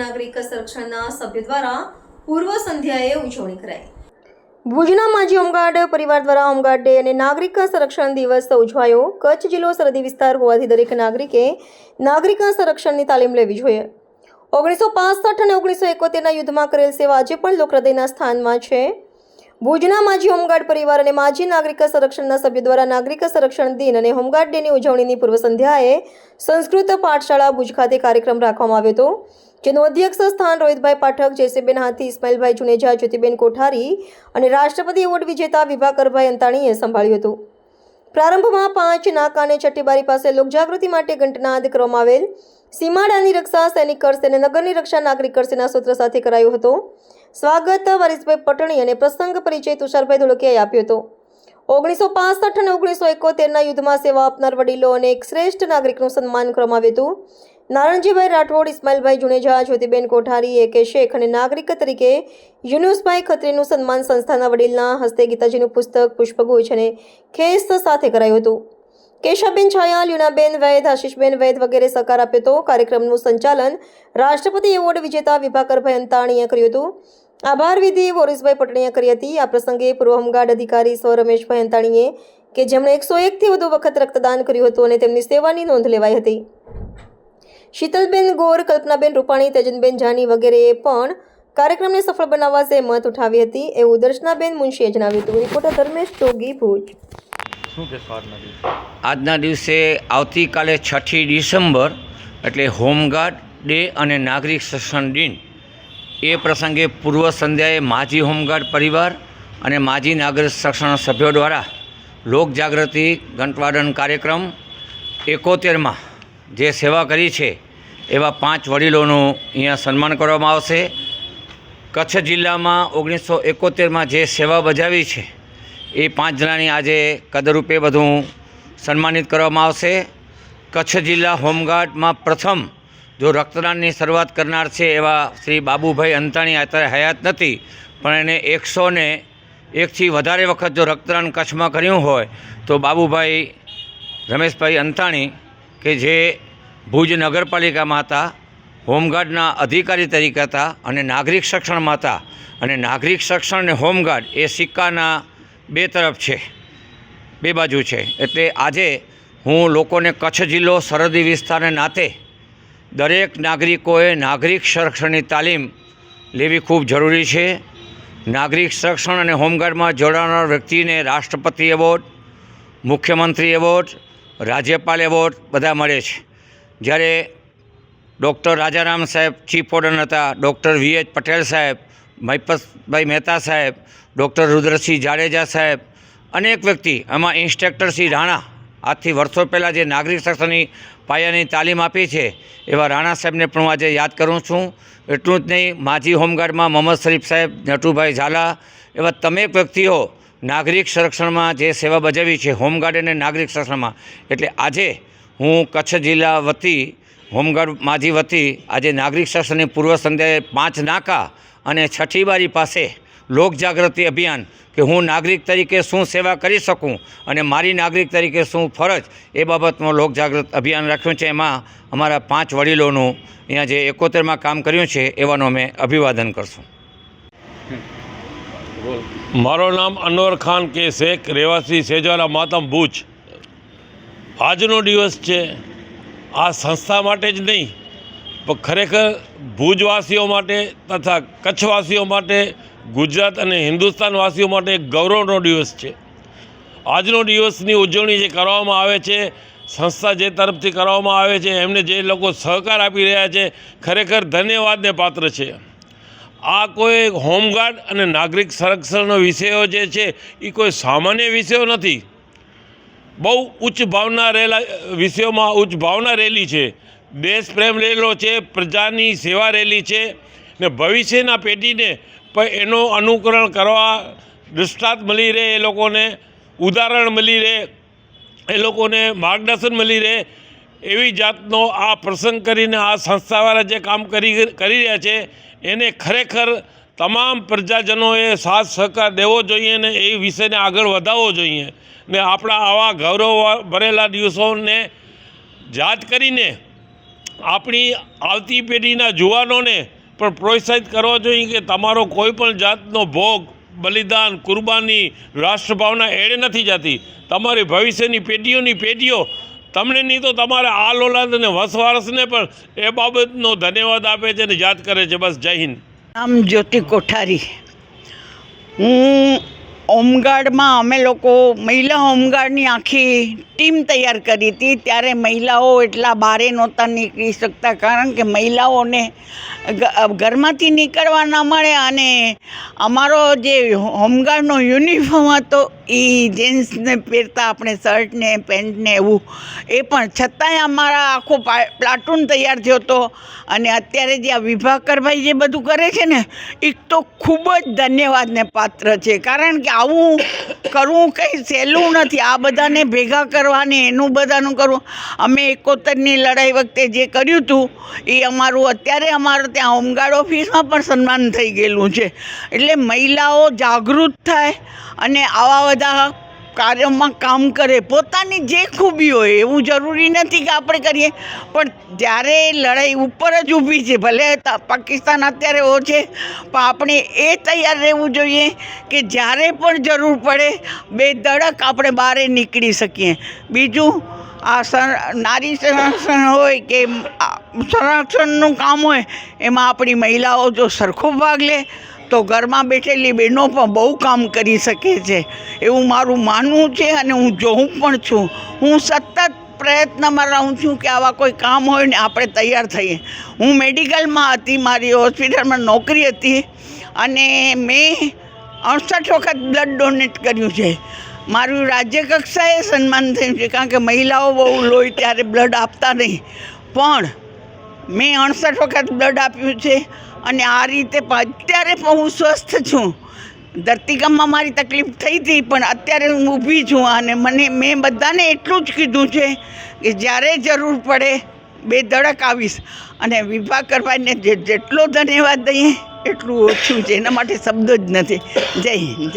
નાગરિક સંરક્ષણના સભ્ય દ્વારા પૂર્વ સંધ્યાએ ઉજવણી કરાઈ. ભુજના માજી હોમગાર્ડ પરિવાર દ્વારા હોમગાર્ડ ડે અને નાગરિક સંરક્ષણ દિવસ ઉજવાયો. કચ્છ જિલ્લો સરહદી વિસ્તાર હોવાથી દરેક નાગરિકે નાગરિક સંરક્ષણની તાલીમ લેવી જોઈએ. ઓગણીસો પાસઠ અને ઓગણીસો એકોતેરના યુદ્ધમાં કરેલ સેવા આજે પણ લોકહૃદયના સ્થાનમાં છે. ભુજના માજી હોમગાર્ડ પરિવાર અને માજી નાગરિક સંરક્ષણના સભ્યો દ્વારા નાગરિક સંરક્ષણ દિન અને હોમગાર્ડ ડેની ઉજવણીની પૂર્વ સંધ્યાએ સંસ્કૃત પાઠશાળા ભુજ ખાતે કાર્યક્રમ રાખવામાં આવ્યો હતો, જેનું અધ્યક્ષ સ્થાન રોહિતભાઈ પાઠક, જયસીબેન હાથી, ઇસ્માઇલભાઈ જુનેજા, જ્યોતિબેન કોઠારી અને રાષ્ટ્રપતિ એવોર્ડ વિજેતા વિભાકરભાઈ અંતાણીએ સંભાળ્યું હતું. પ્રારંભમાં પાંચ નાકા અને છઠ્ઠી પાસે લોકજાગૃતિ માટે ઘંટનાદ કરવામાં આવેલ સીમાડાની રક્ષા સૈનિક કરશે અને નગરની રક્ષા નાગરિક કરશેના સૂત્ર સાથે કરાયો હતો. સ્વાગત વરિશભાઈ પટણી અને પ્રસંગ પરિચય તુષારભાઈ ધોળકિયાએ આપ્યો હતો. ઓગણીસો પાસઠ અને ઓગણીસો એકોતેરના યુદ્ધમાં સેવા આપનાર વડીલો અને એક શ્રેષ્ઠ નાગરિકનું સન્માન કરવામાં આવ્યું હતું. નારણજીભાઈ રાઠોડ, ઇસ્માઇલભાઈ જુનેજા, જ્યોતિબેન કોઠારી એ કે શેખ અને નાગરિક તરીકે યુનુસભાઈ ખત્રીનું સન્માન સંસ્થાના વડીલના હસ્તે ગીતાજીનું પુસ્તક પુષ્પગુચ્છ અને ખેસ્ત સાથે કરાયું હતું. કેશાબેન છાયા લ્યુનાબેન વૈદ, આશીષબેન વૈદ વગેરે સહકાર આપ્યો હતો. કાર્યક્રમનું સંચાલન રાષ્ટ્રપતિ એવોર્ડ વિજેતા વિભાકરભાઈ અંતાણીએ કર્યું હતું. આભાર વિધિ વોરિસભાઈ પટણીએ કરી હતી. આ પ્રસંગે પૂર્વ હોમગાર્ડ અધિકારી સ્વ રમેશભાઈ અંતાણીએ કે જેમણે એકસો એકથી વધુ વખત રક્તદાન કર્યું હતું અને તેમની સેવાની નોંધ લેવાઈ હતી. શીતલબેન ગોર, કલ્પનાબેન રૂપાણી, તેજનબેન જાની વગેરેએ પણ કાર્યક્રમને સફળ બનાવવા સહેમત ઉઠાવી હતી. એવું દર્શનાબેન મુનશીએ જણાવ્યું હતું. રિપોર્ટર ધર્મેશ જોગી ભુજ. શું કહેશો આજના દિવસે? આજના દિવસે આવતીકાલે છઠ્ઠી ડિસેમ્બર, એટલે હોમગાર્ડ ડે અને નાગરિક સંરક્ષણ દિન. એ પ્રસંગે પૂર્વ સંધ્યાએ માજી હોમગાર્ડ પરિવાર અને માજી નાગરિક સંરક્ષણ સભ્યો દ્વારા લોકજાગૃતિ ઘંટવાદન કાર્યક્રમ એકોતેરમાં જે સેવા કરી છે, એવા પાંચ વડીલોનું અહીંયા સન્માન કરવામાં આવશે. કચ્છ જિલ્લામાં ઓગણીસો એકોતેરમાં જે સેવા બજાવી છે એ પાંચ જણાની આજે કદરૂપે બધું સન્માનિત કરવામાં આવશે. કચ્છ જિલ્લા હોમગાર્ડમાં પ્રથમ જો રક્તદાનની શરૂઆત કરનાર છે એવા શ્રી બાબુભાઈ અંતાણી અત્યારે હયાત નથી, પણ એને એકસો ને એકથી વધારે વખત જો રક્તદાન કચ્છમાં કર્યું હોય, તો બાબુભાઈ રમેશભાઈ અંતાણી, કે જે ભુજ નગરપાલિકામાં હતા, હોમગાર્ડના અધિકારી તરીકે હતા અને નાગરિક સંરક્ષણમાં હતા અને નાગરિક સંરક્ષણ અને હોમગાર્ડ એ સિક્કાના બે તરફ છે, બે બાજુ છે. એટલે આજે હું લોકોને કચ્છ જિલ્લો સરહદી વિસ્તારને નાતે દરેક નાગરિકોએ નાગરિક સંરક્ષણની તાલીમ લેવી ખૂબ જરૂરી છે. નાગરિક સંરક્ષણ અને હોમગાર્ડમાં જોડાનાર વ્યક્તિને રાષ્ટ્રપતિ એવોર્ડ, મુખ્યમંત્રી એવોર્ડ, રાજ્યપાલ એવોર્ડ બધા મળે છે. જ્યારે ડૉક્ટર રાજારામ સાહેબ ચીફ વોર્ડન હતા, ડૉક્ટર વી એચ પટેલ સાહેબ, મહિપતભાઈ મહેતા સાહેબ ડૉક્ટર રુદ્રસિંહ જાડેજા સાહેબ, અનેક વ્યક્તિ, આમાં ઇન્સ્ટ્રક્ટર શ્રી રાણા, આજથી વર્ષો પહેલાં જે નાગરિક સંરક્ષણની પાયાની તાલીમ આપી છે, એવા રાણા સાહેબને પણ હું આજે યાદ કરું છું. એટલું જ નહીં, માજી હોમગાર્ડમાં મોહમ્મદ શરીફ સાહેબ, નટુભાઈ ઝાલા, એવા તમે વ્યક્તિઓ નાગરિક સંરક્ષણમાં જે સેવા બજાવી છે, હોમગાર્ડ અને નાગરિક સંરક્ષણમાં. એટલે આજે હું કચ્છ જિલ્લા વતી, હોમગાર્ડ માજી વતી, આજે નાગરિક સંરક્ષણની પૂર્વ સંધ્યાએ પાંચ નાકા અને છઠ્ઠી બારી પાસે લોકજાગૃતિ અભિયાન કે હું નાગરિક તરીકે શું સેવા કરી શકું અને મારી નાગરિક તરીકે શું ફરજ, એ બાબતમાં લોકજાગૃત અભિયાન રાખ્યું છે. એમાં અમારા પાંચ વડીલોનું અહીંયા જે એકોતેરમાં કામ કર્યું છે, એવાનું અમે અભિવાદન કરશું. મારું નામ અનવર ખાન કે શેખ રહેવાસી સેજવાલા માતમ ભુજ. આજનો દિવસ છે. આ સંસ્થા માટે જ નહીં, પણ ખરેખર ભુજવાસીઓ માટે તથા કચ્છવાસીઓ માટે ગુજરાત અને હિન્દુસ્તાનવાસીઓ માટે એક ગૌરવનો દિવસ છે. આજનો દિવસની ઉજવણી જે કરવામાં આવે છે, સંસ્થા જે તરફથી કરવામાં આવે છે, એમને જે લોકો સહકાર આપી રહ્યા છે, ખરેખર ધન્યવાદને પાત્ર છે. આ કોઈ હોમગાર્ડ અને નાગરિક સંરક્ષણનો વિષયો જે છે એ કોઈ સામાન્ય વિષયો નથી. બહુ ઉચ્ચ ભાવના રહેલા, વિષયોમાં ઉચ્ચ ભાવના રહેલી છે. દેશ પ્રેમ રહેલો છે, પ્રજાની સેવા રહેલી છે ને ભવિષ્યના પેઢીને પણ એનો અનુકરણ કરવા દૃષ્ટાંત મળી રહે એ લોકોને, ઉદાહરણ મળી રહે, એ લોકોને માર્ગદર્શન મળી રહે, એવી જાતનો આ પ્રસંગ કરીને આ સંસ્થાવાળા જે કામ કરી કરી રહ્યા છે, એને ખરેખર તમામ પ્રજાજનોએ સાથ સહકાર દેવો જોઈએ ને એ વિષયને આગળ વધારવો જોઈએ. ને આપણા આવા ગૌરવ ભરેલા દિવસોને યાદ કરીને આપણી આવતી પેઢીના જુવાનોને પણ પ્રોત્સાહિત કરવા જોઈએ કે તમારો કોઈ પણ જાતનો ભોગ, બલિદાન, કુરબાની, રાષ્ટ્રભાવના એળે નથી જતી. તમારી ભવિષ્યની પેઢીઓની પેઢીઓ, તમને નહીં તો તમારા આ લોલાદ અને વસવારસને પણ એ બાબતનો ધન્યવાદ આપે છે અને યાદ કરે છે. બસ જય હિન્દ. નામ જ્યોતિ કોઠારી. હું હોમગાર્ડમાં અમે લોકો મહિલા હોમગાર્ડની આખી ટીમ તૈયાર કરી હતી. ત્યારે મહિલાઓ એટલા બારે નહોતા નીકળી શકતા કારણ કે મહિલાઓને ઘરમાંથી નીકળવા ના મળે અને અમારો જે હોમગાર્ડનો યુનિફોર્મ હતો એ જીન્સને પહેરતા આપણે શર્ટને, પેન્ટને એવું, એ પણ છતાંય અમારા આખો પ્લાટૂન તૈયાર થયો હતો. અને અત્યારે જે આ વિભાકરભાઈ જે બધું કરે છે ને એ તો ખૂબ જ ધન્યવાદને પાત્ર છે. કારણ કે આવું કરવું કંઈ સહેલું નથી. આ બધાને ભેગા કરવાની, એનું બધાનું કરવું. અમે એકોતરની લડાઈ વખતે જે કર્યું હતું એ અમારું અત્યારે અમારું ત્યાં હોમગાર્ડ ઓફિસમાં પણ સન્માન થઈ ગયેલું છે. એટલે મહિલાઓ જાગૃત થાય અને આવા બધા કાર્યમાં કામ કરે, પોતાની જે ખૂબી હોય એવું જરૂરી નથી કે આપણે કરીએ. પણ જ્યારે લડાઈ ઉપર જ ઊભી છે, ભલે પાકિસ્તાન અત્યારે ઓછે પણ આપણે એ તૈયાર રહેવું જોઈએ કે જ્યારે પણ જરૂર પડે, બે દડક આપણે બહાર નીકળી શકીએ. બીજું, આ નારી સંરક્ષણ હોય કે સંરક્ષણનું કામ હોય, એમાં આપણી મહિલાઓ જો સરખો ભાગ લે તો ઘરમાં બેઠેલી બહેનો પણ બહુ કામ કરી શકે છે. એવું મારું માનવું છે અને હું જોઉં પણ છું. હું સતત પ્રયત્નમાં રહું છું કે આવા કોઈ કામ હોય ને આપણે તૈયાર થઈએ. હું મેડિકલમાં હતી, મારી હોસ્પિટલમાં નોકરી હતી અને મેં અડસઠ વખત બ્લડ ડોનેટ કર્યું છે. મારું રાજ્ય કક્ષાએ સન્માન થયું છે કારણ કે મહિલાઓ બહુ લોહી ત્યારે બ્લડ આપતા નહીં. પણ મેં અડસઠ વખત બ્લડ આપ્યું છે. અને આ રીતે અત્યારે પણ હું સ્વસ્થ છું. ધરતીકંપમાં મારી તકલીફ થઈ હતી, પણ અત્યારે હું ઊભી છું અને મને, મેં બધાને એટલું જ કીધું છે કે જ્યારે જરૂર પડે બે ધડક આવીશ. અને વિભા કરવાને જેટલો ધન્યવાદ દઈએ, એટલું ઓછું છે. એના માટે શબ્દો જ નથી. જય હિન્દ.